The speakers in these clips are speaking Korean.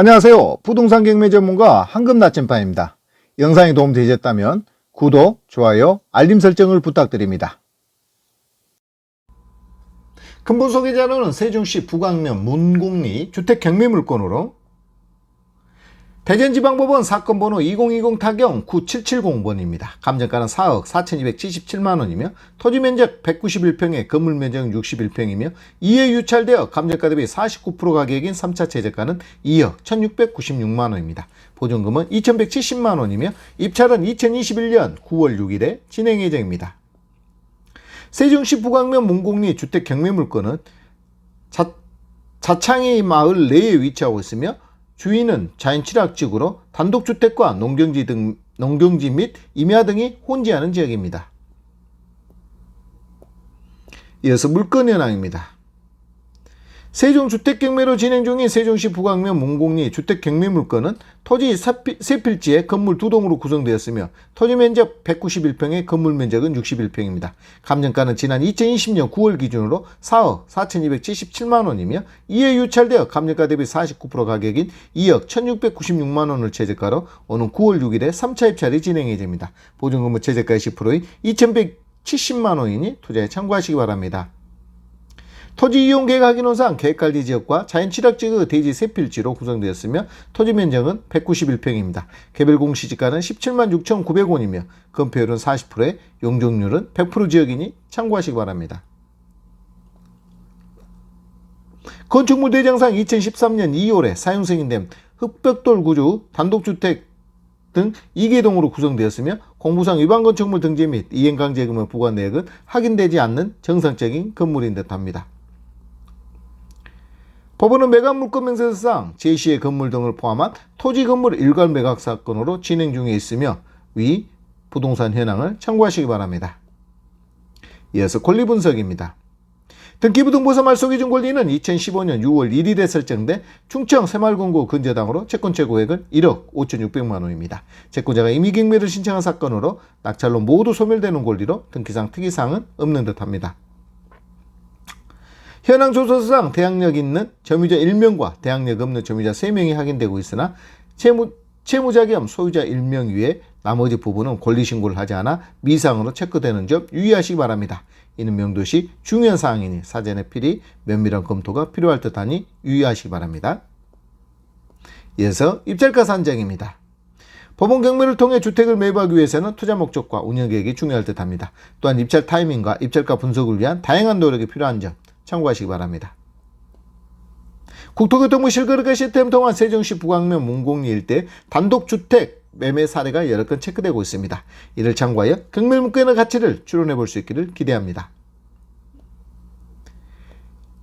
안녕하세요. 부동산 경매 전문가 황금 나침반입니다. 영상이 도움되셨다면 구독, 좋아요, 알림 설정을 부탁드립니다. 근본 소개 자료는 세종시 북광면 문곡리 주택 경매 물건으로 대전지방법원 사건 번호 2020 타경 9770번입니다. 감정가는 4억 4,277만 원이며 토지 면적 191평에 건물 면적 61평이며 이에 유찰되어 감정가 대비 49% 가격인 3차 최저가는 2억 1,696만 원입니다. 보증금은 2,170만 원이며 입찰은 2021년 9월 6일에 진행 예정입니다. 세종시 북광면 문곡리 주택 경매 물건은 자, 자창의 마을 내에 위치하고 있으며 주인은 자연 친화지구로 단독주택과 농경지 등 농경지 및 임야 등이 혼재하는 지역입니다. 이어서 물건 현황입니다. 세종 주택 경매로 진행 중인 세종시 북광면 문곡리 주택 경매 물건은 토지 세 필지에 건물 두 동으로 구성되었으며 토지 면적 191평에 건물 면적은 61평입니다. 감정가는 지난 2020년 9월 기준으로 4억 4,277만 원이며 이에 유찰되어 감정가 대비 49% 가격인 2억 1,696만 원을 최저가로 오는 9월 6일에 3차 입찰이 진행 예정입니다. 보증금은 최저가의 10%인 2,170만 원이니 투자에 참고하시기 바랍니다. 토지 이용 계획 확인원상 계획관리 지역과 자연 취락지구 대지 세 필지로 구성되었으며 토지 면적은 191평입니다. 개별 공시지가는 17만 6,900원이며 건폐율은 40%에 용적률은 100% 지역이니 참고하시기 바랍니다. 건축물 대장상 2013년 2월에 사용 승인된 흑벽돌 구조 단독주택 등 2개동으로 구성되었으며 공부상 위반 건축물 등재 및 이행 강제금의 부과 내역은 확인되지 않는 정상적인 건물인 듯합니다. 법원은 매각 물건 명세서상 제시의 건물 등을 포함한 토지 건물 일괄 매각 사건으로 진행 중에 있으며 위 부동산 현황을 참고하시기 바랍니다. 이어서 권리 분석입니다. 등기부등본사 말소기준 권리는 2015년 6월 1일에 설정된 충청 새마을금고 근저당으로 채권 최고액은 1억 5,600만 원입니다. 채권자가 임의 경매를 신청한 사건으로 낙찰로 모두 소멸되는 권리로 등기상 특이사항은 없는 듯합니다. 현황 조서상 대항력 있는 점유자 1명과 대항력 없는 점유자 3명이 확인되고 있으나 채무, 채무자 겸 소유자 1명 외에 나머지 부분은 권리신고를 하지 않아 미상으로 체크되는 점 유의하시기 바랍니다. 이는 명도시 중요한 사항이니 사전에 필히 면밀한 검토가 필요할 듯하니 유의하시기 바랍니다. 이어서 입찰가 산정입니다. 법원 경매를 통해 주택을 매입하기 위해서는 투자 목적과 운영 계획이 중요할 듯합니다. 또한 입찰 타이밍과 입찰가 분석을 위한 다양한 노력이 필요한 점 참고하시기 바랍니다. 국토교통부 실거래가 시스템 통한 세종시 북광면 문곡리 일대 단독주택 매매 사례가 여러 건 체크되고 있습니다. 이를 참고하여 경매 문건의 가치를 추론해 볼 수 있기를 기대합니다.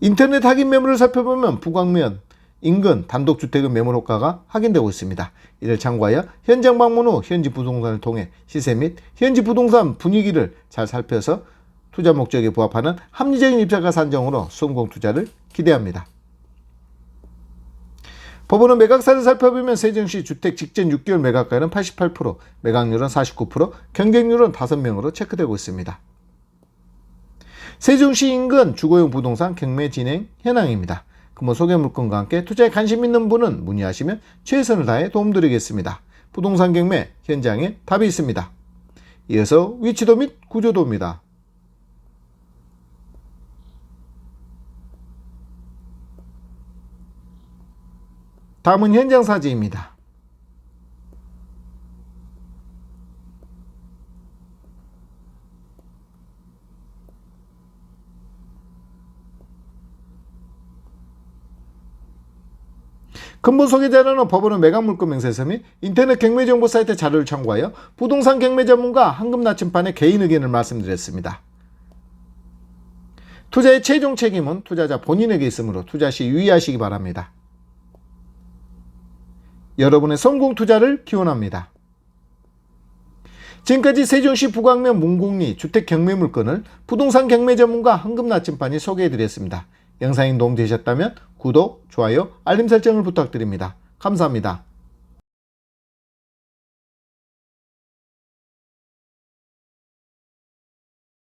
인터넷 확인 매물을 살펴보면 북광면 인근 단독주택의 매물 효과가 확인되고 있습니다. 이를 참고하여 현장 방문 후 현지 부동산을 통해 시세 및 현지 부동산 분위기를 잘 살펴서 투자 목적에 부합하는 합리적인 입찰가 산정으로 성공 투자를 기대합니다. 법원은 매각사를 살펴보면 세종시 주택 직전 6개월 매각가는 88%, 매각률은 49%, 경쟁률은 5명으로 체크되고 있습니다. 세종시 인근 주거용 부동산 경매 진행 현황입니다. 금호 소개 물건과 함께 투자에 관심 있는 분은 문의하시면 최선을 다해 도움드리겠습니다. 부동산 경매 현장에 답이 있습니다. 이어서 위치도 및 구조도입니다. 다음은 현장 사진입니다. 근본 소개 자료는 법원은 매각 물건 명세서 및 인터넷 경매 정보 사이트 자료를 참고하여 부동산 경매 전문가 황금 나침판의 개인 의견을 말씀드렸습니다. 투자의 최종 책임은 투자자 본인에게 있으므로 투자 시 유의하시기 바랍니다. 여러분의 성공 투자를 기원합니다. 지금까지 세종시 북광면 문곡리 주택 경매 물건을 부동산 경매 전문가 황금 나침반이 소개해드렸습니다. 영상이 도움되셨다면 구독, 좋아요, 알림 설정을 부탁드립니다. 감사합니다.